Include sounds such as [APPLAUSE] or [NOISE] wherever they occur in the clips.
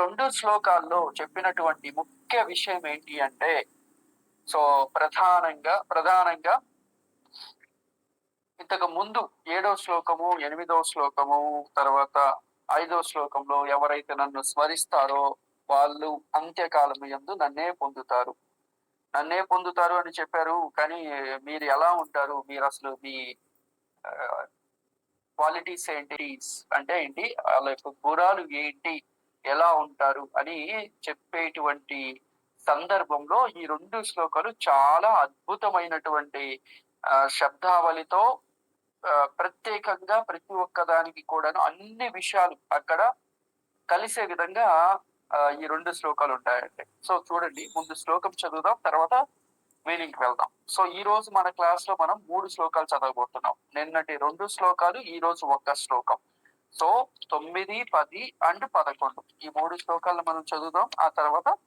రెండు శ్లోకాల్లో చెప్పినటువంటి ముఖ్య విషయం ఏంటి అంటే సో ప్రధానంగా ప్రధానంగా ఇంతకు ముందు ఏడో శ్లోకము ఎనిమిదో శ్లోకము తర్వాత ఐదో శ్లోకంలో ఎవరైతే నన్ను స్మరిస్తారో వాళ్ళు అంత్యకాలము యందు నన్నే పొందుతారు. నన్నే పొందుతారు అని చెప్పారు కానీ మీరు ఎలా ఉంటారు? మీరు అసలు మీ క్వాలిటీస్ ఏంటి? అంటే ఏంటి? వాళ్ళ యొక్క గుణాలు ఏంటి? ఎలా ఉంటారు అని చెప్పేటువంటి సందర్భంలో ఈ రెండు శ్లోకాలు చాలా అద్భుతమైనటువంటి శబ్దావళితో ప్రత్యేకంగా ప్రతి ఒక్క దానికి కూడాను అన్ని విషయాలు అక్కడ కలిసే విధంగా ఈ రెండు శ్లోకాలు ఉంటాయండి. సో చూడండి ముందు శ్లోకం చదువుదాం తర్వాత మీనింగ్ వెళ్దాం. సో ఈ రోజు మన క్లాస్లో మనం మూడు శ్లోకాలు చదవబోతున్నాం. నిన్నటి రెండు శ్లోకాలు ఈ రోజు ఒక్క శ్లోకం. సో తొమ్మిది పది అండ్ పదకొండు. ఈ మూడు శ్లోకాలను మనం చదువుదాం. ఆ తర్వాత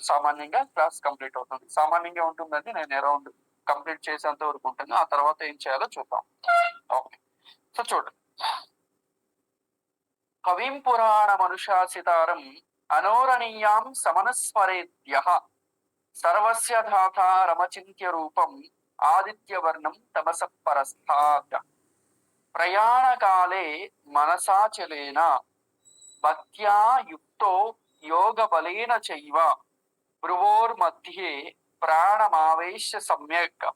సామాన్యంగా క్లాస్ కంప్లీట్ అవుతుంది. సామాన్యంగా ఉంటుందండి నేను అరౌండ్ కంప్లీట్ చేసేంత వరకు ఉంటుంది. ఆ తర్వాత ఏం చేయాలో చూద్దాం. ఓకే. సో చూడండి. కవిం పురాణ మనుషాసితారం అనోరణీయాం సమనస్మరేద్య సర్వస్య ధాతారమచింత్య రూపం ఆదిత్యవర్ణం తమస పరస్థాత్. ప్రయాణకాలే మనసాచలేన భక్త్యా యుక్తో యోగ బలేన చైవ భ్రువోర్మధ్యే ప్రాణమావేశ్య సమ్యక్.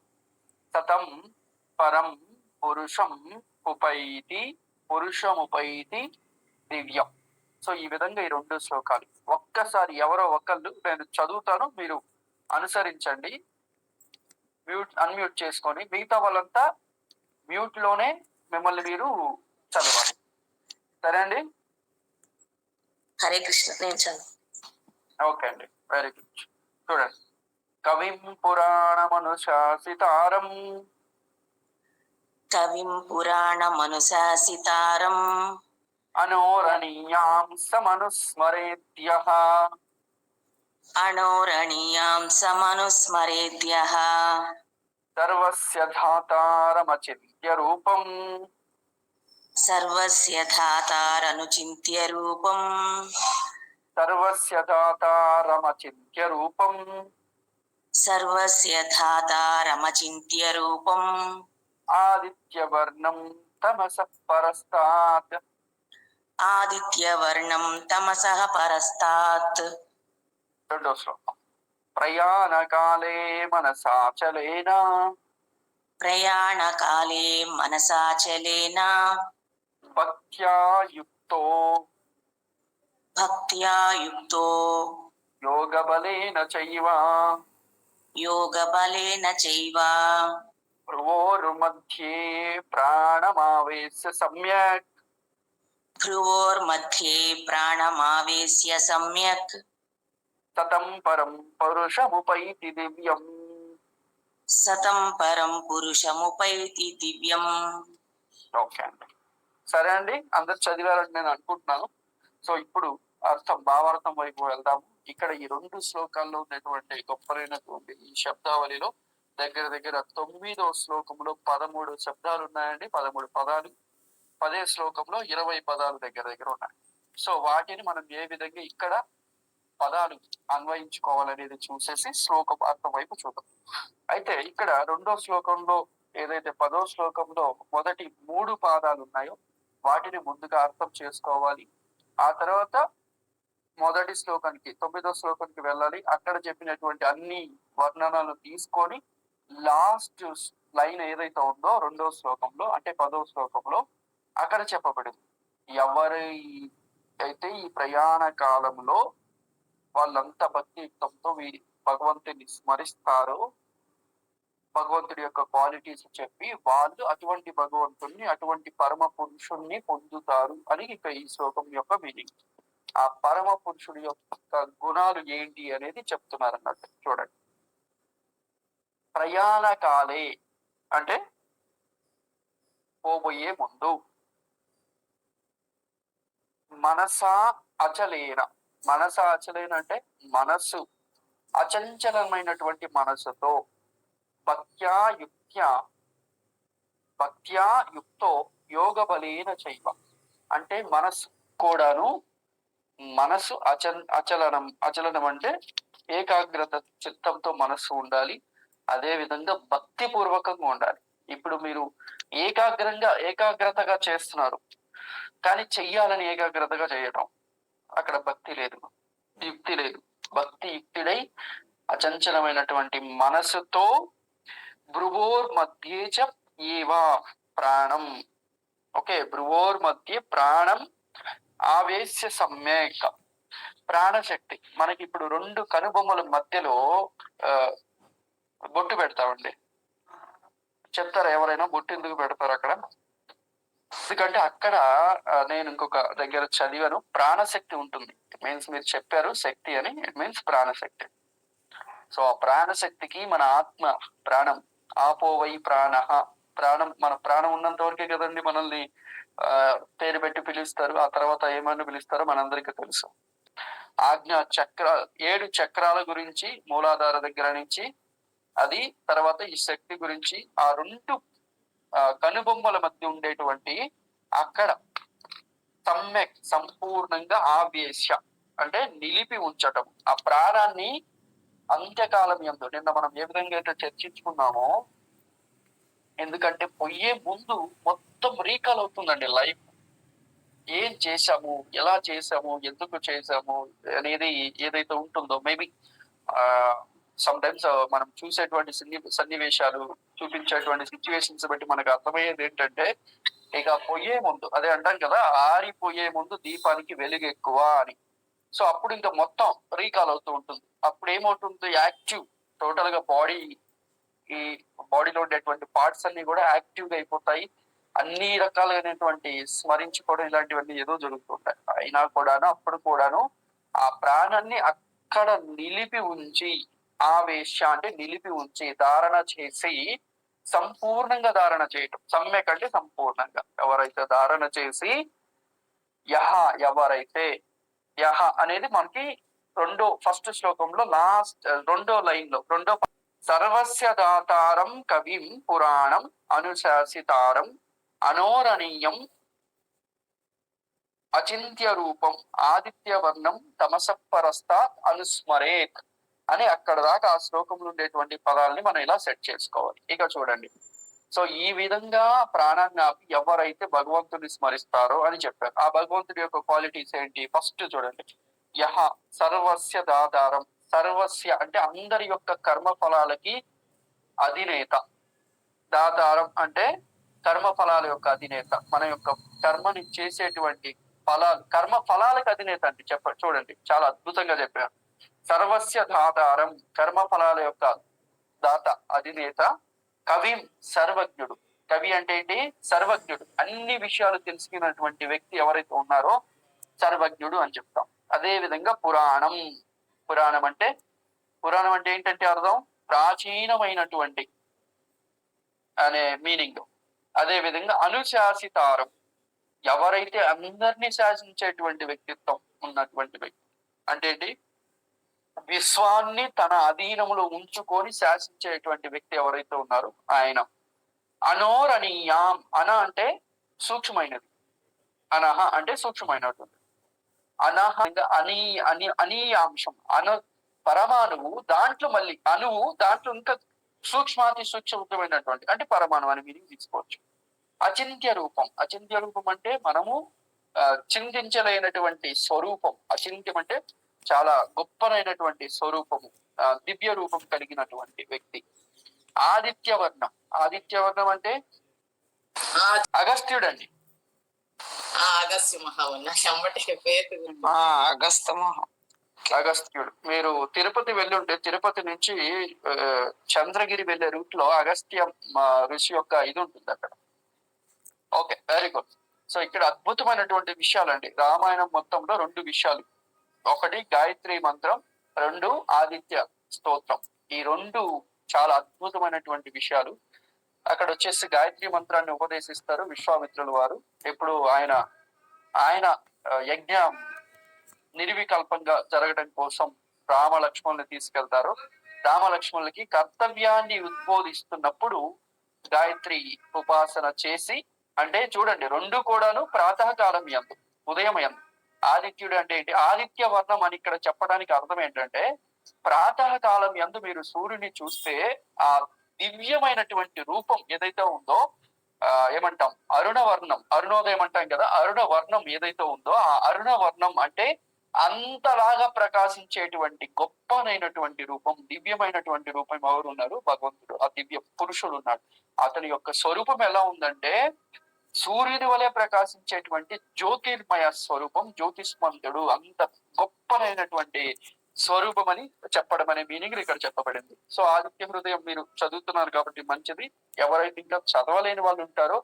సతం పరం పురుషం ఉపైతి పురుషముపైతి దివ్యం. సో ఈ విధంగా ఈ రెండు శ్లోకాలు. ఒక్కసారి ఎవరో ఒకళ్ళు నేను చదువుతాను మీరు అనుసరించండి. మ్యూట్ అన్మ్యూట్ చేసుకొని మిగతా వాళ్ళంతా మ్యూట్లోనే మిమ్మల్ని మీరు చదవాలి. సరే అండి? హరే కృష్ణ నేను చదువు. ఓకే అండి. వెరీ గుడ్ చూడండి. కవిం పురాణమనుశాసితారం కవిం పురాణమనుశాసితారం అనోరణీయాం సమనుస్మరేద్య అణోరణీయాం సమనుస్మరేద్య సర్వస్య ధాతారమచింత్య రూపం. సర్వస్య ధాతారనుచింత్య రూపం. సర్వస్య ధాతారమచింత్య రూపం. సర్వస్య ధాతారమచింత్య రూపం. ఆదిత్యవర్ణం తమస పరస్తాత్. ఆదిత్యవర్ణం తమసః పరస్తాత్. రెండో శ్లోకం. ప్రయాణకాలే మనసాచలేన ప్రయాణకాలే మనసాచలేన భక్త్యా యుక్తో భక్త్యా యుక్తో యోగబలేన చైవ. యోగబలేన చైవ. భ్రువోర్मध्ये ప్రాణమావేశ్య సమ్యక్. భ్రువోర్मध्ये ప్రాణమావేశ్య సమ్యక్. తదం పరం పరుషముపైతి దివ్యం. సతం పరం పురుషముపైతి దివ్యం. ఓకే అండి. సరే అండి అందరు చదివారని నేను అనుకుంటున్నాను. సో ఇప్పుడు అర్థం భావార్థం వైపు వెళ్దాము. ఇక్కడ ఈ రెండు శ్లోకాల్లో ఉన్నటువంటి గొప్పలైనటువంటి ఈ శబ్దావళిలో దగ్గర దగ్గర తొమ్మిదో శ్లోకంలో పదమూడు శబ్దాలు ఉన్నాయండి. పదమూడు పదాలు. పదే శ్లోకంలో ఇరవై పదాలు దగ్గర దగ్గర ఉన్నాయి. సో వాటిని మనం ఏ విధంగా ఇక్కడ పదాలు అన్వయించుకోవాలనేది చూసేసి శ్లోకం అర్థం వైపు చూద్దాం. అయితే ఇక్కడ రెండో శ్లోకంలో ఏదైతే పదో శ్లోకంలో మొదటి మూడు పాదాలు ఉన్నాయో వాటిని ముందుగా అర్థం చేసుకోవాలి. ఆ తర్వాత మొదటి శ్లోకానికి తొమ్మిదో శ్లోకానికి వెళ్ళాలి. అక్కడ చెప్పినటువంటి అన్ని వర్ణనలు తీసుకొని లాస్ట్ లైన్ ఏదైతే ఉందో రెండో శ్లోకంలో అంటే పదో శ్లోకంలో అక్కడ చెప్పబడింది. ఎవరి అయితే ఈ ప్రయాణ కాలంలో వాళ్ళంతా భక్తియుక్తంతో వీ భగవంతుని స్మరిస్తారో. భగవంతుడి యొక్క క్వాలిటీస్ చెప్పి వాళ్ళు అటువంటి భగవంతుణ్ణి అటువంటి పరమ పురుషుణ్ణి పొందుతారు అని ఇక ఈ శ్లోకం యొక్క మీనింగ్ ఆ పరమ పురుషుడి యొక్క గుణాలు ఏంటి అనేది చెప్తున్నారు అన్నట్టు చూడండి. ప్రయాణ కాలే అంటే పోబోయే ముందు. మనసా అచలేన. మనసు అచలేన అంటే మనస్సు అచంచలమైనటువంటి మనసుతో భక్త్యా యుక్త్యా భక్త్యా యుక్తో యోగ బలీన చైవ. అంటే మనస్సు కూడాను మనసు అచ అచలనం అచలనం అంటే ఏకాగ్రత చిత్తంతో మనస్సు ఉండాలి. అదే విధంగా భక్తి పూర్వకంగా ఉండాలి. ఇప్పుడు మీరు ఏకాగ్రంగా ఏకాగ్రతగా చేస్తున్నారు. కానీ చెయ్యాలని ఏకాగ్రతగా చేయటం. అక్కడ భక్తి లేదు. యుక్తి లేదు. భక్తి యుక్తుడై అచంచలమైనటువంటి మనసుతో భ్రువోర్ మధ్య చ ఏవా ప్రాణం. ఓకే భ్రువోర్ మధ్య ప్రాణం ఆవేశ్య సమ్యక్. ప్రాణశక్తి. మనకి ఇప్పుడు రెండు కనుబొమ్మల మధ్యలో బొట్టు పెడతామండి. చెప్తారా ఎవరైనా? బొట్టు ఎందుకు పెడతారు అక్కడ? ఎందుకంటే అక్కడ నేను ఇంకొక దగ్గర చదివాను. ప్రాణశక్తి ఉంటుంది. మీన్స్ మీరు చెప్పారు శక్తి అని ఇట్ మీన్స్ ప్రాణశక్తి. సో ఆ ప్రాణశక్తికి మన ఆత్మ ప్రాణం ఆపోవై ప్రాణ ప్రాణం మన ప్రాణం ఉన్నంత వరకే కదండి మనల్ని పేరు పెట్టి పిలుస్తారు. ఆ తర్వాత ఏమని పిలుస్తారో మనందరికీ తెలుసు. ఆజ్ఞ చక్ర ఏడు చక్రాల గురించి మూలాధార దగ్గర నుంచి అది తర్వాత ఈ శక్తి గురించి ఆ రెండు కనుబొమ్మల మధ్య ఉండేటువంటి అక్కడ సమ్యక్ సంపూర్ణంగా ఆవేశ అంటే నిలిపి ఉంచటం. ఆ ప్రాణాన్ని అంత్యకాలం ఎందు నిన్న మనం ఏ విధంగా అయితే చర్చించుకున్నామో ఎందుకంటే పొయ్యే ముందు మొత్తం రీకాల్ అవుతుందండి లైఫ్. ఏం చేశాము ఎలా చేశాము ఎందుకు చేశాము అనేది ఏదైతే ఉంటుందో మేబీ సమ్ టైమ్స్ uh, మనం చూసేటువంటి సన్ని సన్నివేశాలు చూపించేటువంటి సిచ్యువేషన్స్ బట్టి మనకు అర్థమయ్యేది ఏంటంటే ఇక పొయ్యే ముందు అదే అంటాం కదా ఆరిపోయే ముందు దీపానికి వెలుగు ఎక్కువ అని. సో అప్పుడు ఇంకా మొత్తం రీకాల్ అవుతూ ఉంటుంది. అప్పుడు ఏమవుతుంది? యాక్టివ్ టోటల్గా బాడీ ఈ బాడీలో ఉండేటువంటి పార్ట్స్ అన్ని కూడా యాక్టివ్గా అయిపోతాయి. అన్ని రకాలైనటువంటి స్మరించుకోవడం ఇలాంటివన్నీ ఏదో జరుగుతుంటాయి అయినా కూడాను అప్పుడు కూడాను ఆ ప్రాణాన్ని అక్కడ నిలిపి ఉంచి ఆవేశ అంటే నిలిపి ఉంచి ధారణ చేసి సంపూర్ణంగా ధారణ చేయటం. సమ్యక్ అంటే సంపూర్ణంగా. ఎవరైతే ధారణ చేసి యహ ఎవరైతే యహ అనేది మనకి రెండో ఫస్ట్ శ్లోకంలో లాస్ట్ రెండో లైన్లో రెండో ప- సర్వస్య దాతారం కవిం పురాణం అనుశాసితారం అనోరణీయం అచింత్య రూపం ఆదిత్య వర్ణం అనుస్మరేత్. అని అక్కడ దాకా ఆ శ్లోకంలో ఉండేటువంటి పదాలని మనం ఇలా సెట్ చేసుకోవాలి. ఇక చూడండి. సో ఈ విధంగా ప్రాణాన్ని ఆపి ఎవరైతే భగవంతుని స్మరిస్తారో అని చెప్పారు. ఆ భగవంతుడి యొక్క క్వాలిటీస్ ఏంటి? ఫస్ట్ చూడండి. యహ సర్వస్య దాదారం. సర్వస్య అంటే అందరి యొక్క కర్మ ఫలాలకి అధినేత. దాదారం అంటే కర్మ ఫలాల యొక్క అధినేత. మన యొక్క కర్మని చేసేటువంటి ఫలాలు కర్మ ఫలాలకు అధినేత అంటే చెప్ప చూడండి. చాలా అద్భుతంగా చెప్పారు. సర్వస్య దాతారం కర్మ ఫలాల యొక్క దాత అధినేత కవిం సర్వజ్ఞుడు. కవి అంటే ఏంటి? సర్వజ్ఞుడు. అన్ని విషయాలు తెలుసుకున్నటువంటి వ్యక్తి ఎవరైతే ఉన్నారో సర్వజ్ఞుడు అని చెప్తాం. అదే విధంగా పురాణం. పురాణం అంటే పురాణం అంటే ఏంటంటే అర్థం? ప్రాచీనమైనటువంటి అనే మీనింగ్. అదే విధంగా అనుశాసితారం. ఎవరైతే అందరినీ శాసించేటువంటి వ్యక్తిత్వం ఉన్నటువంటి వ్యక్తి. అంటే ఏంటి? విశ్వాన్ని తన అధీనంలో ఉంచుకొని శాసించేటువంటి వ్యక్తి ఎవరైతే ఉన్నారో ఆయన. అనోరణీయాం. అన అంటే సూక్ష్మమైనది. అనహ అంటే సూక్ష్మమైనటువంటి అనహ అనీ అని అని అనీయాంశం. అను పరమాణువు దాంట్లో మళ్ళీ అణువు దాంట్లో ఇంకా సూక్ష్మాతి సూక్ష్మమైనటువంటి అంటే పరమాణు అని మీనింగ్ తీసుకోవచ్చు. అచింత్య రూపం. అచింత్య రూపం అంటే మనము చింతించలేనటువంటి స్వరూపం. అచింత్యం అంటే చాలా గొప్పనైనటువంటి స్వరూపము దివ్య రూపం కలిగినటువంటి వ్యక్తి. ఆదిత్య వర్ణం ఆదిత్య వర్ణం అంటే ఆ అగస్త్యుడు అండి అగస్త్యుడు. మీరు తిరుపతి వెళ్ళుంటే తిరుపతి నుంచి చంద్రగిరి వెళ్ళే రూట్లో అగస్త్య ఋషి యొక్క ఇది ఉంటుంది అక్కడ. Okay very good. సో ఇక్కడ అద్భుతమైనటువంటి విషయాలండి. రామాయణం మొత్తంలో రెండు విషయాలు. ఒకటి గాయత్రి మంత్రం రెండు ఆదిత్య స్తోత్రం. ఈ రెండు చాలా అద్భుతమైనటువంటి విషయాలు. అక్కడ వచ్చేసి గాయత్రి మంత్రాన్ని ఉపదేశిస్తారు విశ్వామిత్రులు వారు. ఎప్పుడు ఆయన ఆయన యజ్ఞ నిర్వికల్పంగా జరగడం కోసం రామ లక్ష్మణుని తీసుకెళ్తారు. రామ లక్ష్మణులకి కర్తవ్యాన్ని ఉద్బోధిస్తున్నప్పుడు గాయత్రి ఉపాసన చేసి అంటే చూడండి రెండు కూడాను ప్రాతకాలం ఎందు ఉదయం ఎందు ఆదిత్యుడు అంటే ఏంటి? ఆదిత్య వర్ణం అని ఇక్కడ చెప్పడానికి అర్థం ఏంటంటే ప్రాతకాలం ఎందు మీరు సూర్యుని చూస్తే ఆ దివ్యమైనటువంటి రూపం ఏదైతే ఉందో ఆ ఏమంటాం? అరుణ వర్ణం అరుణోదయం అంటాం కదా అరుణ వర్ణం ఏదైతే ఉందో ఆ అరుణ వర్ణం అంటే అంతలాగా ప్రకాశించేటువంటి గొప్పనైనటువంటి రూపం దివ్యమైనటువంటి రూపం ఎవరు ఉన్నారు భగవంతుడు ఆ దివ్య పురుషుడు ఉన్నాడు. అతని యొక్క స్వరూపం ఎలా ఉందంటే సూర్యుని వలె ప్రకాశించేటువంటి జ్యోతిర్మయ స్వరూపం జ్యోతిష్మంతుడు అంత గొప్పనైనటువంటి స్వరూపం అని చెప్పడం అనే మీనింగ్ ఇక్కడ చెప్పబడింది. సో ఆదిత్య హృదయం మీరు చదువుతున్నారు కాబట్టి మంచిది. ఎవరైతే ఇంకా చదవలేని వాళ్ళు ఉంటారో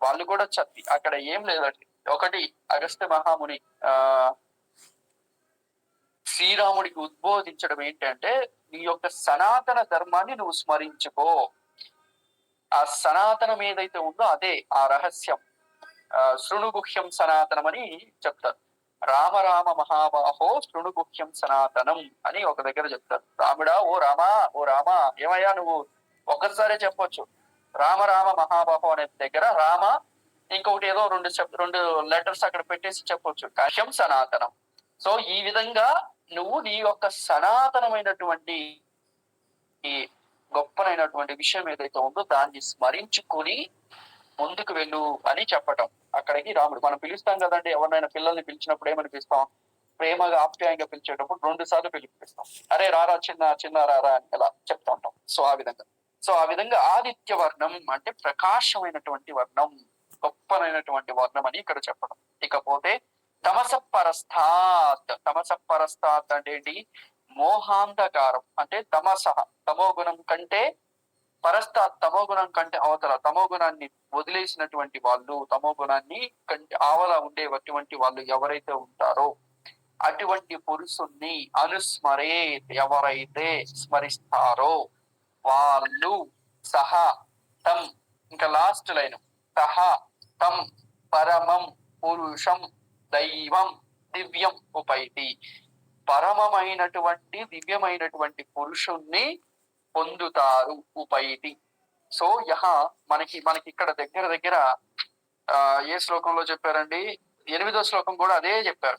వాళ్ళు కూడా చదివి అక్కడ ఏం లేదండి. ఒకటి అగస్త్య మహాముని ఆ శ్రీరాముడికి ఉద్బోధించడం ఏంటంటే నీ యొక్క సనాతన ధర్మాన్ని నువ్వు స్మరించుకో. ఆ సనాతనం ఏదైతే ఉందో అదే ఆ రహస్యం. శృణుగుహ్యం సనాతనం అని చెప్తారు రామరామ మహాబాహో శృణుగుహ్యం సనాతనం అని ఒక దగ్గర చెప్తారు. రాముడా ఓ రామా ఓ రామా ఏమయ్యా నువ్వు? ఒక్కసారే చెప్పొచ్చు. రామరామ మహాబాహో అనే దగ్గర రామ ఇంకొకటి ఏదో రెండు చెప్ రెండు లెటర్స్ అక్కడ పెట్టేసి చెప్పొచ్చు. కహ్యం సనాతనం. సో ఈ విధంగా నువ్వు నీ యొక్క సనాతనమైనటువంటి ఈ గొప్పనైనటువంటి విషయం ఏదైతే ఉందో దాన్ని స్మరించుకొని ముందుకు వెళ్ళు అని చెప్పటం. అక్కడికి రాముడు మనం పిలుస్తాం కదండి ఎవరినైనా పిల్లల్ని పిలిచినప్పుడు ఏమని పిలుస్తాం ప్రేమగా ఆప్యాయంగా పిలిచేటప్పుడు రెండు సార్లు పిలిపిస్తాం అరే రారా చిన్న చిన్న రారా అని ఇలా చెప్తా ఉంటాం. సో ఆ విధంగా. సో ఆ విధంగా ఆదిత్య వర్ణం అంటే ప్రకాశమైనటువంటి వర్ణం గొప్పనైనటువంటి వర్ణం అని ఇక్కడ చెప్పడం ఇకపోతే తమస పరస్థాత్ తమస పరస్థాత్ అంటే ఏంటి? మోహాంధకారం అంటే తమస తమో గుణం కంటే పరస్త తమో గుణం కంటే అవతల తమో గుణాన్ని వదిలేసినటువంటి వాళ్ళు తమో గుణాన్ని కంటే ఆవల ఉండేటువంటి వాళ్ళు ఎవరైతే ఉంటారో అటువంటి పురుషుణ్ణి అనుస్మరే ఎవరైతే స్మరిస్తారో వాళ్ళు సహా తం ఇంకా లాస్ట్ లైన్ సహా తం పరమం పురుషం దైవం దివ్యం ఉపైతి. పరమమైనటువంటి దివ్యమైనటువంటి పురుషుణ్ణి పొందుతారు ఉపైతి. సో యహ మనకి మనకి ఇక్కడ దగ్గర దగ్గర ఆ ఏ శ్లోకంలో చెప్పారండి? ఎనిమిదో శ్లోకం కూడా అదే చెప్పారు.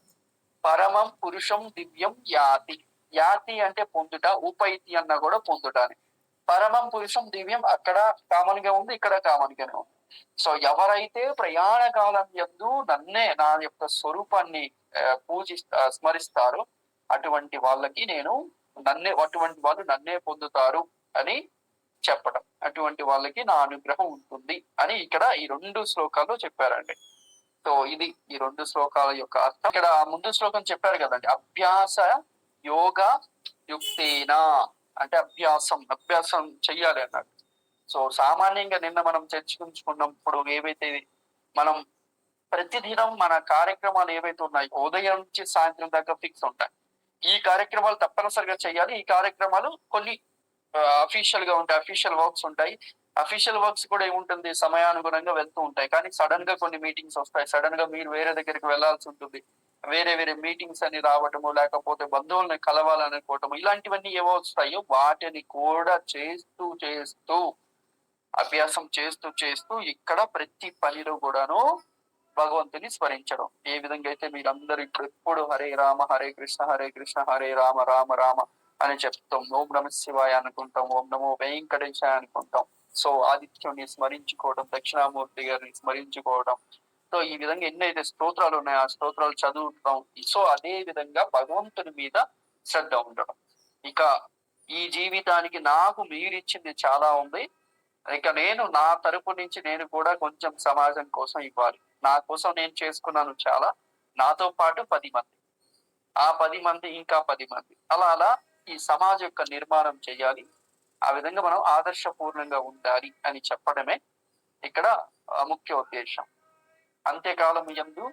పరమం పురుషం దివ్యం యాతి. యాతి అంటే పొందుట ఉపైతి అన్న కూడా పొందుటాని. పరమం పురుషం దివ్యం అక్కడ కామన్గా ఉంది ఇక్కడ కామన్ గానే ఉంది. సో ఎవరైతే ప్రయాణ కాలం ఎందు నన్నే నా యొక్క స్వరూపాన్ని పూజి స్మరిస్తారో అటువంటి వాళ్ళకి నేను నన్నే అటువంటి వాళ్ళు నన్నే పొందుతారు అని చెప్పడం. అటువంటి వాళ్ళకి నా అనుగ్రహం ఉంటుంది అని ఇక్కడ ఈ రెండు శ్లోకాలు చెప్పారండి. సో ఇది ఈ రెండు శ్లోకాల యొక్క అర్థం. ఇక్కడ ముందు శ్లోకం చెప్పారు కదండి అభ్యాస యోగ యుక్తేనా అంటే అభ్యాసం అభ్యాసం చెయ్యాలి అన్నట్టు సో సామాన్యంగా నిన్న మనం చర్చించుకున్నప్పుడు ఏవైతే మనం ప్రతిదినం మన కార్యక్రమాలు ఏవైతే ఉన్నాయో ఉదయం నుంచి సాయంత్రం దాకా ఫిక్స్ ఉంటాయి. ఈ కార్యక్రమాలు తప్పనిసరిగా చేయాలి. ఈ కార్యక్రమాలు కొన్ని అఫీషియల్గా ఉంటాయి. అఫీషియల్ వర్క్స్ ఉంటాయి. అఫీషియల్ వర్క్స్ కూడా ఏముంటుంది? సమయానుగుణంగా వెళ్తూ ఉంటాయి. కానీ సడన్గా కొన్ని మీటింగ్స్ వస్తాయి. సడన్గా మీరు వేరే దగ్గరికి వెళ్ళాల్సి ఉంటుంది. వేరే వేరే మీటింగ్స్ అని రావటము లేకపోతే బంధువుల్ని కలవాలనుకోవటము ఇలాంటివన్నీ ఏవో వస్తాయో వాటిని కూడా చేస్తూ చేస్తూ అభ్యాసం చేస్తూ చేస్తూ ఇక్కడ ప్రతి పనిలో కూడాను భగవంతుని స్మరించడం. ఏ విధంగా అయితే మీరందరూ ఇప్పుడు ఎప్పుడు హరే రామ హరే కృష్ణ హరే కృష్ణ హరే రామ రామ రామ అని చెప్తాం. ఓం నమ శివాయ అనుకుంటాం. ఓం నమో వెంకటేశాయ అనుకుంటాం. సో ఆదిత్యుని స్మరించుకోవడం దక్షిణామూర్తి గారిని స్మరించుకోవడం. సో ఈ విధంగా ఎన్నైతే స్తోత్రాలు ఉన్నాయో ఆ స్తోత్రాలు చదువుతాం. సో అదే విధంగా భగవంతుని మీద శ్రద్ధ ఉండడం. ఇక ఈ జీవితానికి నాకు మీరిచ్చింది చాలా ఉంది. ఇక నేను నా తరపు నుంచి నేను కూడా కొంచెం సమాజం కోసం ఇవ్వాలి. నా కోసం నేను చేసుకున్నాను చాలా. నాతో పాటు పది మంది. ఆ పది మంది ఇంకా పది మంది. అలా అలా ఈ సమాజం యొక్క నిర్మాణం చేయాలి. ఆ విధంగా మనం ఆదర్శపూర్ణంగా ఉండాలి అని చెప్పడమే ఇక్కడ ముఖ్య ఉద్దేశం. అంత్యకాలం ఎందు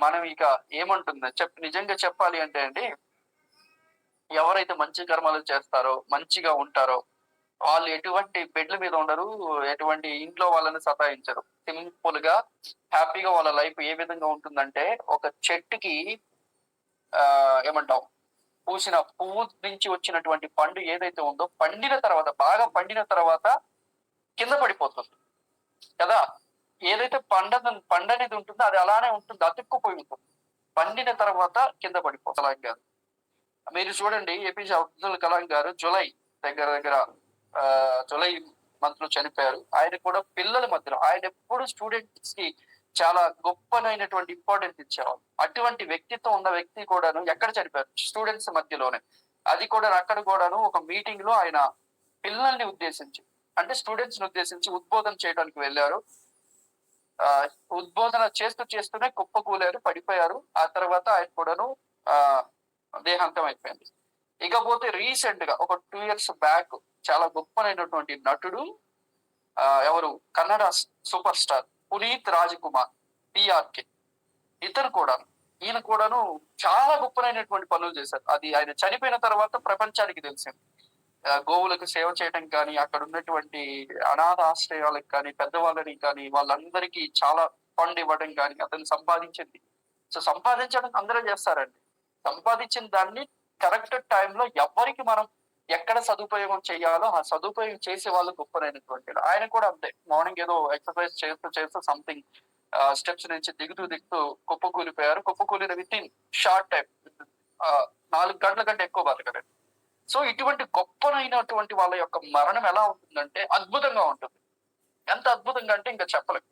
మనం ఇక ఏమంటుంది? చెప్ నిజంగా చెప్పాలి అంటే అండి ఎవరైతే మంచి కర్మలు చేస్తారో మంచిగా ఉంటారో వాళ్ళు ఎటువంటి బెడ్ల మీద ఉండరు ఎటువంటి ఇంట్లో వాళ్ళని సతాయించరు. సింపుల్గా హ్యాపీగా వాళ్ళ లైఫ్ ఏ విధంగా ఉంటుందంటే ఒక చెట్టుకి ఆ ఏమంటాం పూసిన పువ్వు నుంచి వచ్చినటువంటి పండు ఏదైతే ఉందో పండిన తర్వాత బాగా పండిన తర్వాత కింద పడిపోతుంది. కదా? ఏదైతే పండ పండనేది ఉంటుందో అది అలానే ఉంటుంది అతుక్కుపోయి ఉంటుంది. పండిన తర్వాత కింద పడిపోతుంది. కలాం గారు మీరు చూడండి ఏపీజే అబ్దుల్ కలాం గారు జులై దగ్గర దగ్గర జులై మంత్లో చనిపోయారు. ఆయన కూడా పిల్లల మధ్యలో ఆయన ఎప్పుడు స్టూడెంట్స్కి చాలా గొప్పనైనటువంటి ఇంపార్టెన్స్ ఇచ్చేవాళ్ళు అటువంటి వ్యక్తిత్వం ఉన్న వ్యక్తి కూడాను ఎక్కడ చనిపోయారు? స్టూడెంట్స్ మధ్యలోనే. అది కూడా అక్కడ కూడాను ఒక మీటింగ్లో ఆయన పిల్లల్ని ఉద్దేశించి అంటే స్టూడెంట్స్ని ఉద్దేశించి ఉద్బోధన చేయడానికి వెళ్ళారు. ఆ ఉద్బోధన చేస్తూ చేస్తూనే కుప్పకూలారు పడిపోయారు. ఆ తర్వాత ఆయన కూడాను ఆ దేహాంతం అయిపోయింది. ఇకపోతే రీసెంట్గా ఒక టూ ఇయర్స్ బ్యాక్ చాలా గొప్పనైనటువంటి నటుడు ఎవరు? Kannada super star Puneeth Raj Kumar PRK ఇతను కూడా ఈయన కూడాను చాలా గొప్పనైనటువంటి పనులు చేశారు. అది ఆయన చనిపోయిన తర్వాత ప్రపంచానికి తెలిసింది. గోవులకు సేవ చేయడం కానీ అక్కడ ఉన్నటువంటి అనాథ ఆశ్రయాలకు కానీ పెద్దవాళ్ళని కానీ వాళ్ళందరికీ చాలా ఫండ్ ఇవ్వడం కానీ అతను సంపాదించింది. సో సంపాదించడం అందరూ చేస్తారండి. సంపాదించిన దాన్ని కరెక్ట్ టైంలో ఎవరికి మనం ఎక్కడ సదుపయోగం చేయాలో ఆ సదుపయోగం చేసే వాళ్ళు గొప్పనైనటువంటి ఆయన కూడా అంతే. మార్నింగ్ ఏదో ఎక్సర్సైజ్ చేస్తూ చేస్తూ సంథింగ్ స్టెప్స్ నుంచి దిగుతూ దిగుతూ కుప్పకూలిపోయారు. కుప్పకూలిన విత్ ఇన్ షార్ట్ టైం నాలుగు గంటల కంటే ఎక్కువ బతకలేదు. సో ఇటువంటి గొప్పనైనటువంటి వాళ్ళ యొక్క మరణం ఎలా ఉంటుందంటే అద్భుతంగా ఉంటుంది. ఎంత అద్భుతంగా అంటే ఇంకా చెప్పలేదు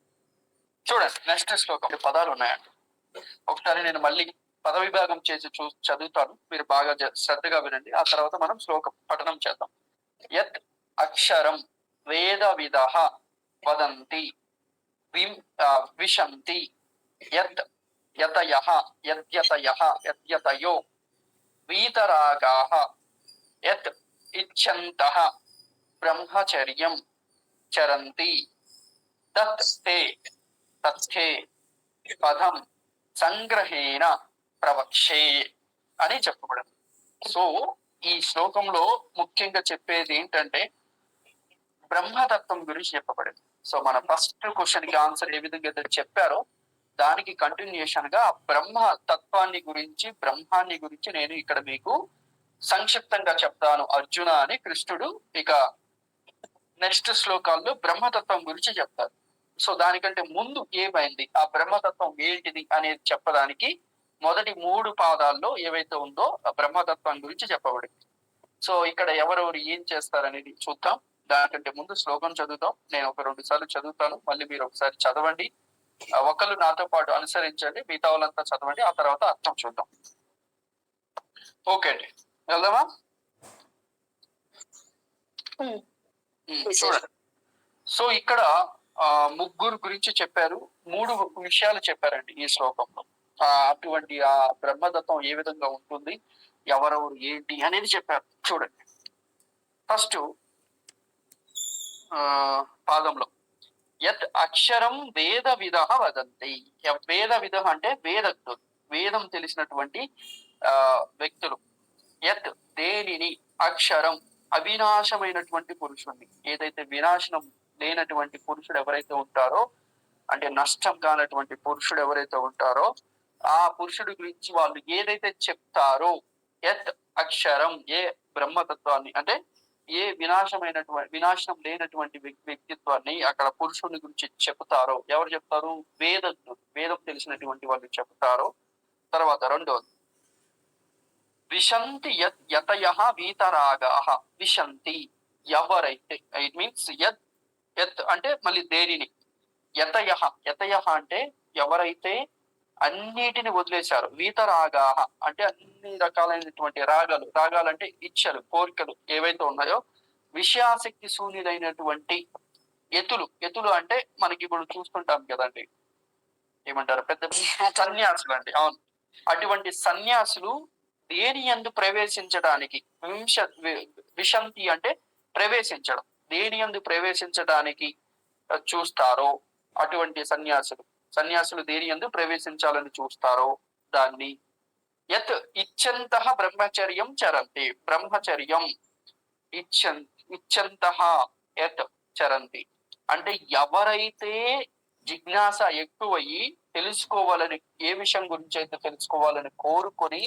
చూడండి నెక్స్ట్ శ్లోకం. పదాలు ఉన్నాయండి. ఒకసారి నేను మళ్ళీ పదవిభాగం చేసి చూ చదువుతాను. మీరు బాగా శ్రద్ధగా వినండి. ఆ తర్వాత మనం శ్లోక పఠనం చేద్దాం. యత్ అక్షరం వేద విధ వదంతి విం- విశంతి. యత్ యతయ యద్యతయ యద్యతయో. వీతరాగా. యత్ ఇచ్చంత బ్రహ్మచర్యం. చరంతి. తత్ తే తత్తే. పదం సంగ్రహేణ. ప్రవక్షే అని చెప్పబడింది. సో ఈ శ్లోకంలో ముఖ్యంగా చెప్పేది ఏంటంటే బ్రహ్మతత్వం గురించి చెప్పబడింది. సో మన ఫస్ట్ క్వశ్చన్కి ఆన్సర్ ఏ విధంగా అయితే చెప్పారో దానికి కంటిన్యూషన్గా బ్రహ్మ తత్వాన్ని గురించి బ్రహ్మాన్ని గురించి నేను ఇక్కడ మీకు సంక్షిప్తంగా చెప్తాను. అర్జున అని కృష్ణుడు ఇక నెక్స్ట్ శ్లోకాల్లో బ్రహ్మతత్వం గురించి చెప్తారు. సో దానికంటే ముందు ఏమైంది? ఆ బ్రహ్మతత్వం ఏంటిది అనేది చెప్పడానికి మొదటి మూడు పాదాల్లో ఏవైతే ఉందో బ్రహ్మతత్వం గురించి చెప్పబడింది. సో ఇక్కడ ఎవరెవరు ఏం చేస్తారనేది చూద్దాం. దానికంటే ముందు శ్లోకం చదువుతాం నేను ఒక రెండు సార్లు చదువుతాను. మళ్ళీ మీరు ఒకసారి చదవండి. ఒకళ్ళు నాతో పాటు అనుసరించండి. మిగతా వాళ్ళంతా చదవండి. ఆ తర్వాత అర్థం చూద్దాం. ఓకే అండి. వెళ్దామా? చూడండి. సో ఇక్కడ ముగ్గురు గురించి చెప్పారు. మూడు విషయాలు చెప్పారండి ఈ శ్లోకంలో. అటువంటి ఆ బ్రహ్మదత్వం ఏ విధంగా ఉంటుంది ఎవరెవరు ఏంటి అనేది చెప్పారు. చూడండి. ఫస్ట్ ఆ పాదంలో. యత్ అక్షరం వేద విధ వదంతి. వేద విధ అంటే వేదజ్ఞులు వేదం తెలిసినటువంటి ఆ వ్యక్తులు. యత్ దేనిని? అక్షరం. అవినాశమైనటువంటి పురుషుణ్ణి. ఏదైతే వినాశనం లేనటువంటి పురుషుడు ఎవరైతే ఉంటారో అంటే నష్టం కానటువంటి పురుషుడు ఎవరైతే ఉంటారో ఆ పురుషుడి గురించి వాళ్ళు ఏదైతే చెప్తారో యత్ అక్షరం ఏ బ్రహ్మతత్వాన్ని అంటే ఏ వినాశమైనటువంటి వినాశనం లేనటువంటి వ్యక్తిత్వాన్ని అక్కడ పురుషుని గురించి చెప్తారో ఎవరు చెప్తారు? వేదజ్ఞులు వేదం తెలిసినటువంటి వాళ్ళు చెప్తారో. తర్వాత రెండవది విశంతి యత్ యతయ వీతరాగా విశంతి ఎవరైతే ఇట్ మీన్స్ యత్ యత్ అంటే మళ్ళీ దేనిని? యతయ యతయ అంటే ఎవరైతే అన్నిటిని వదిలేశారు. వీతరాగా అంటే అన్ని రకాలైనటువంటి రాగాలు. రాగాలు అంటే ఇచ్చలు కోరికలు ఏవైతే ఉన్నాయో విషయాసక్తి శూన్యులైనటువంటి ఎతులు. ఎతులు అంటే మనకి ఇప్పుడు చూస్తుంటాం కదండి. ఏమంటారు? పెద్ద [LAUGHS] సన్యాసులు అండి. అవును. అటువంటి సన్యాసులు దేని ఎందు ప్రవేశించడానికి వింశ విశంతి అంటే ప్రవేశించడం. దేని ఎందు ప్రవేశించడానికి చూస్తారో అటువంటి సన్యాసులు. సన్యాసులు దేని ఎందు ప్రవేశించాలని చూస్తారో దాన్ని. యత్ ఇచ్చంత బ్రహ్మచర్యం చరంతి. బ్రహ్మచర్యం ఇచ్చన్ ఇచ్చంత యత్ చరంతి. అంటే ఎవరైతే జిజ్ఞాస ఎక్కువయ్యి తెలుసుకోవాలని ఏ విషయం గురించి అయితే తెలుసుకోవాలని కోరుకొని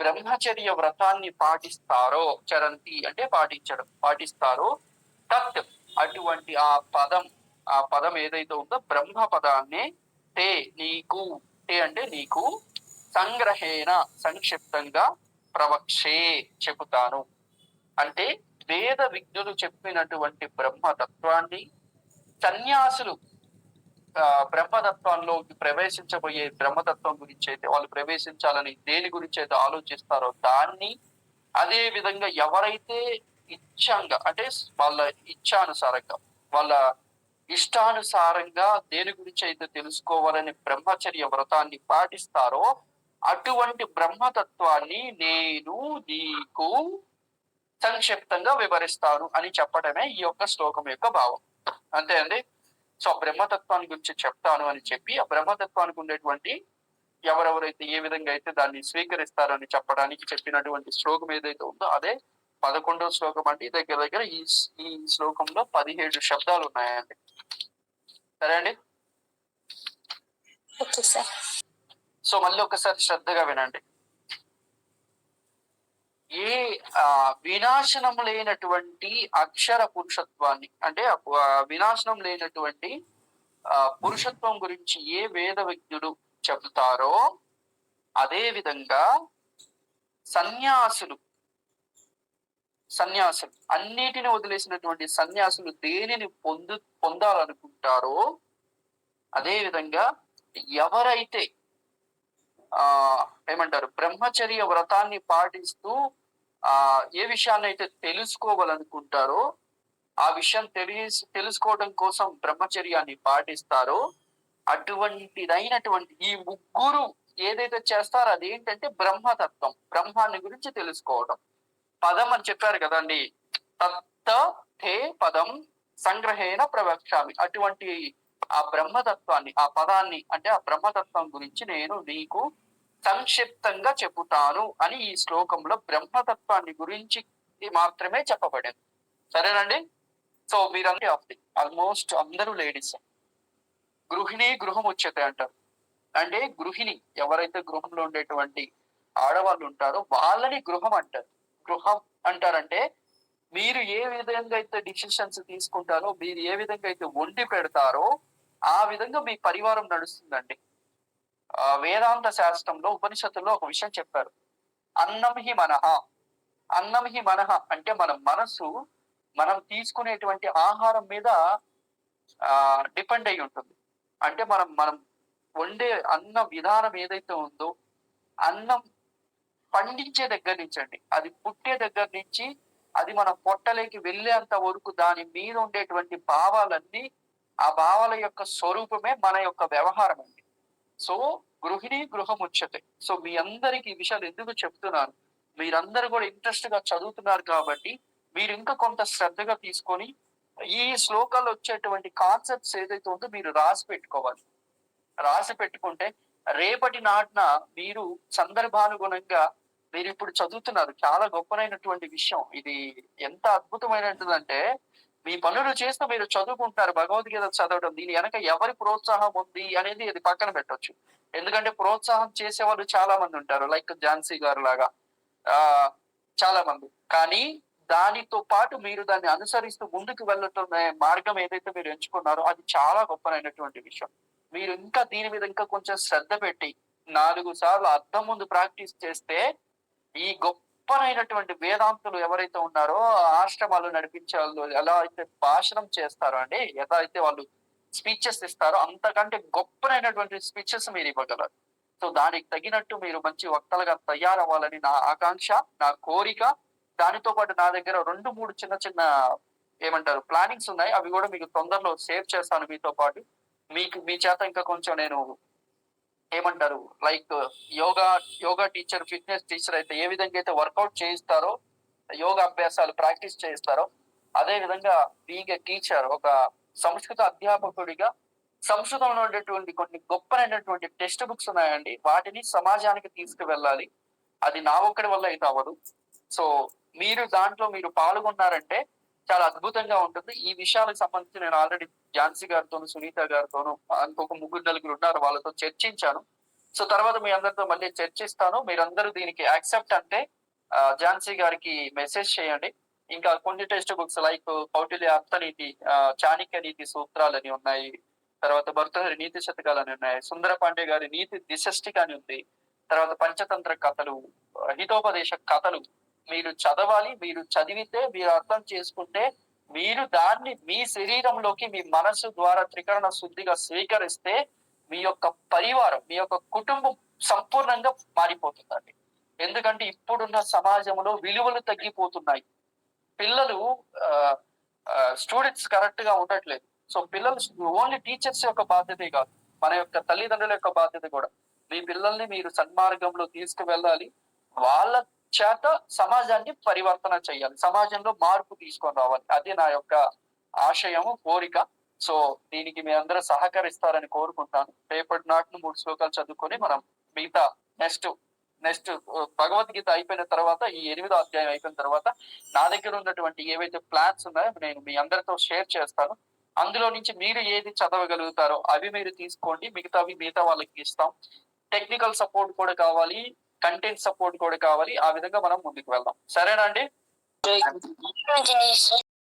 బ్రహ్మచర్య వ్రతాన్ని పాటిస్తారో చరంతి అంటే పాటించడం పాటిస్తారో తత్ అటువంటి ఆ పదం ఆ పదం ఏదైతే ఉందో బ్రహ్మ పదాన్ని తే నీకు తే అంటే నీకు సంగ్రహేణ సంక్షిప్తంగా ప్రవక్షే చెబుతాను. అంటే వేద విజ్ఞులు చెప్పినటువంటి బ్రహ్మతత్వాన్ని సన్యాసులు బ్రహ్మతత్వంలోకి ప్రవేశించబోయే బ్రహ్మతత్వం గురించి అయితే వాళ్ళు ప్రవేశించాలని దేని గురించి అయితే ఆలోచిస్తారో దాన్ని అదే విధంగా ఎవరైతే ఇచ్చంగా అంటే వాళ్ళ ఇచ్ఛానుసారంగా వాళ్ళ ఇష్టానుసారంగా దేని గురించి అయితే తెలుసుకోవాలని బ్రహ్మచర్య వ్రతాన్ని పాటిస్తారో అటువంటి బ్రహ్మతత్వాన్ని నేను నీకు సంక్షిప్తంగా వివరిస్తాను అని చెప్పడమే ఈ యొక్క శ్లోకం యొక్క భావం. అంతే అండి? సో బ్రహ్మతత్వాన్ని గురించి చెప్తాను అని చెప్పి ఆ బ్రహ్మతత్వానికి ఉండేటువంటి ఎవరెవరైతే ఏ విధంగా అయితే దాన్ని స్వీకరిస్తారని చెప్పడానికి చెప్పినటువంటి శ్లోకం ఏదైతే ఉందో అదే పదకొండవ శ్లోకం అంటే దగ్గర దగ్గర ఈ ఈ శ్లోకంలో పదిహేడు శబ్దాలు ఉన్నాయండి. సరే అండి? సో మళ్ళీ ఒకసారి శ్రద్ధగా వినండి. ఏ వినాశనం లేనటువంటి అక్షర పురుషత్వాన్ని అంటే వినాశనం లేనటువంటి ఆ, పురుషత్వం గురించి ఏ వేద విజ్ఞుడు చెబుతారో అదే విధంగా సన్యాసులు సన్యాసులు అన్నిటిని వదిలేసినటువంటి సన్యాసులు దేనిని పొందు పొందాలనుకుంటారో అదే విధంగా ఎవరైతే ఆ ఏమంటారు బ్రహ్మచర్య వ్రతాన్ని పాటిస్తూ ఆ ఏ విషయాన్ని అయితే తెలుసుకోవాలనుకుంటారో ఆ విషయం తెలిసి తెలుసుకోవడం కోసం బ్రహ్మచర్యాన్ని పాటిస్తారో అటువంటిదైనటువంటి ఈ ముగ్గురు ఏదైతే చేస్తారో అదేంటంటే బ్రహ్మతత్వం. బ్రహ్మాన్ని గురించి తెలుసుకోవడం పదం అని చెప్పారు కదండి. తత్త తే పదం సంగ్రహేణ ప్రవక్ష్యామి. అటువంటి ఆ బ్రహ్మతత్వాన్ని ఆ పదాన్ని అంటే ఆ బ్రహ్మతత్వం గురించి నేను నీకు సంక్షిప్తంగా చెబుతాను అని ఈ శ్లోకంలో బ్రహ్మతత్వాన్ని గురించి మాత్రమే చెప్పబడింది. సరేనండి? సో మీరంటే ఆఫ్ ది ఆల్మోస్ట్ అందరూ లేడీస్. గృహిణి గృహం వచ్చేది అంటారు. అంటే గృహిణి ఎవరైతే గృహంలో ఉండేటువంటి ఆడవాళ్ళు ఉంటారో వాళ్ళని గృహం అంటారు. గృహం అంటారంటే మీరు ఏ విధంగా అయితే డిసిషన్స్ తీసుకుంటారో మీరు ఏ విధంగా అయితే వండి పెడతారో ఆ విధంగా మీ పరివారం నడుస్తుందండి. వేదాంత శాస్త్రంలో ఉపనిషత్తుల్లో ఒక విషయం చెప్పారు. అన్నం హి మనహ అన్నం హి మనహ అంటే మన మనసు మనం తీసుకునేటువంటి ఆహారం మీద డిపెండ్ అయి ఉంటుంది. అంటే మనం మనం వండే అన్న విధానం ఏదైతే ఉందో అన్నం పండించే దగ్గర నుంచి అండి అది పుట్టే దగ్గర నుంచి అది మన పొట్టలోకి వెళ్ళేంత వరకు దాని మీద ఉండేటువంటి భావాలన్నీ ఆ భావాల యొక్క స్వరూపమే మన యొక్క వ్యవహారం అండి. సో గృహిణి గృహం వచ్చతే సో మీ అందరికి ఈ విషయాలు ఎందుకు చెప్తున్నాను? మీరందరూ కూడా ఇంట్రెస్ట్గా చదువుతున్నారు కాబట్టి మీరు ఇంకా కొంత శ్రద్ధగా తీసుకొని ఈ శ్లోకాలు వచ్చేటువంటి కాన్సెప్ట్స్ ఏదైతే ఉందో మీరు రాసి పెట్టుకోవాలి. రాసి పెట్టుకుంటే రేపటి నాటిన మీరు సందర్భానుగుణంగా మీరు ఇప్పుడు చదువుతున్నారు చాలా గొప్పనైనటువంటి విషయం. ఇది ఎంత అద్భుతమైనటువంటిదంటే మీ పనులు చేస్తూ మీరు చదువుకుంటారు భగవద్గీత చదవడం దీని వెనక ఎవరి ప్రోత్సాహం ఉంది అనేది ఇది పక్కన పెట్టొచ్చు. ఎందుకంటే ప్రోత్సాహం చేసే వాళ్ళు చాలా మంది ఉంటారు లైక్ ఝాన్సీ గారు లాగా. ఆ చాలా మంది కానీ దానితో పాటు మీరు దాన్ని అనుసరిస్తూ ముందుకు వెళ్ళటం మార్గం ఏదైతే మీరు ఎంచుకున్నారో అది చాలా గొప్పనైనటువంటి విషయం. మీరు ఇంకా దీని మీద ఇంకా కొంచెం శ్రద్ధ పెట్టి నాలుగు సార్లు అర్థం ముందు ప్రాక్టీస్ చేస్తే ఈ గొప్పనైనటువంటి వేదాంతులు ఎవరైతే ఉన్నారో ఆశ్రమాలు నడిపించే వాళ్ళు ఎలా అయితే భాషణం చేస్తారో అండి ఎలా అయితే వాళ్ళు స్పీచెస్ ఇస్తారో అంతకంటే గొప్పనైనటువంటి స్పీచెస్ మీరు ఇవ్వగలరు. సో దానికి తగినట్టు మీరు మంచి వక్తలుగా తయారవ్వాలని నా ఆకాంక్ష నా కోరిక. దానితో పాటు నా దగ్గర రెండు మూడు చిన్న చిన్న ఏమంటారు ప్లానింగ్స్ ఉన్నాయి. అవి కూడా మీకు తొందరలో సేవ్ చేస్తాను మీతో పాటు. మీకు మీ చేత ఇంకా కొంచెం నేను ఏమంటారు? Like yoga yoga teacher fitness teacher అయితే ఏ విధంగా అయితే వర్కౌట్ చేయిస్తారో యోగా అభ్యాసాలు ప్రాక్టీస్ చేయిస్తారో అదే విధంగా బీయింగ్ ఏ టీచర్ ఒక సంస్కృత అధ్యాపకుడిగా సంస్కృతంలో ఉండేటువంటి కొన్ని గొప్పనైనటువంటి టెక్స్ట్ బుక్స్ ఉన్నాయండి. వాటిని సమాజానికి తీసుకువెళ్ళాలి. అది నా ఒక్కడి వల్ల అయితే అవ్వదు. సో మీరు దాంట్లో మీరు పాల్గొన్నారంటే చాలా అద్భుతంగా ఉంటుంది. ఈ విషయాలకు సంబంధించి నేను ఆల్రెడీ ఝాన్సీ గారితోను సునీత గారితోను ఇంకొక ముగ్గురు నలుగురు ఉన్నారు. వాళ్ళతో చర్చించాను. సో తర్వాత మీ అందరితో మళ్ళీ చర్చిస్తాను. మీరందరూ దీనికి యాక్సెప్ట్ అంటే ఝాన్సీ గారికి మెసేజ్ చేయండి. ఇంకా కొన్ని text books like Kautilya అర్థనీతి Chanakya నీతి నీతి సూత్రాలని ఉన్నాయి. తర్వాత భర్తహరి నీతి శతకాలు అని ఉన్నాయి. సుందర పాండే గారి నీతి దిశష్టిక అని ఉంది. తర్వాత పంచతంత్ర కథలు హితోపదేశ కథలు మీరు చదవాలి మీరు చదివితే మీరు అర్థం చేసుకుంటే మీరు దాన్ని మీ శరీరంలోకి మీ మనసు ద్వారా త్రికరణ శుద్ధిగా స్వీకరిస్తే మీ యొక్క పరివారం మీ యొక్క కుటుంబం సంపూర్ణంగా మారిపోతుందండి. ఎందుకంటే ఇప్పుడున్న సమాజంలో విలువలు తగ్గిపోతున్నాయి. పిల్లలు స్టూడెంట్స్ కరెక్ట్గా ఉండట్లేదు. సో పిల్లలు ఓన్లీ టీచర్స్ యొక్క బాధ్యతే కాదు. మన యొక్క తల్లిదండ్రుల యొక్క బాధ్యత కూడా. మీ పిల్లల్ని మీరు సన్మార్గంలో తీసుకువెళ్ళాలి. వాళ్ళ చేత సమాజాన్ని పరివర్తన చేయాలి. సమాజంలో మార్పు తీసుకొని రావాలి. అది నా యొక్క ఆశయము కోరిక. సో దీనికి మీ అందరూ సహకరిస్తారని కోరుకుంటాను. రేపటి నాటిని మూడు శ్లోకాలు చదువుకొని మనం మిగతా నెక్స్ట్ నెక్స్ట్ భగవద్గీత అయిపోయిన తర్వాత ఈ ఎనిమిదో అధ్యాయం అయిపోయిన తర్వాత నా దగ్గర ఉన్నటువంటి ఏవైతే ప్లాన్స్ ఉన్నాయో నేను మీ అందరితో షేర్ చేస్తాను. అందులో నుంచి మీరు ఏది చదవగలుగుతారో అవి మీరు తీసుకోండి. మిగతావి మిగతా వాళ్ళకి ఇస్తాం. టెక్నికల్ సపోర్ట్ కూడా కావాలి. కంటెంట్ సపోర్ట్ కూడా కావాలి. ఆ విధంగా మనం ముందుకు వెళ్దాం. సరేనా అండి?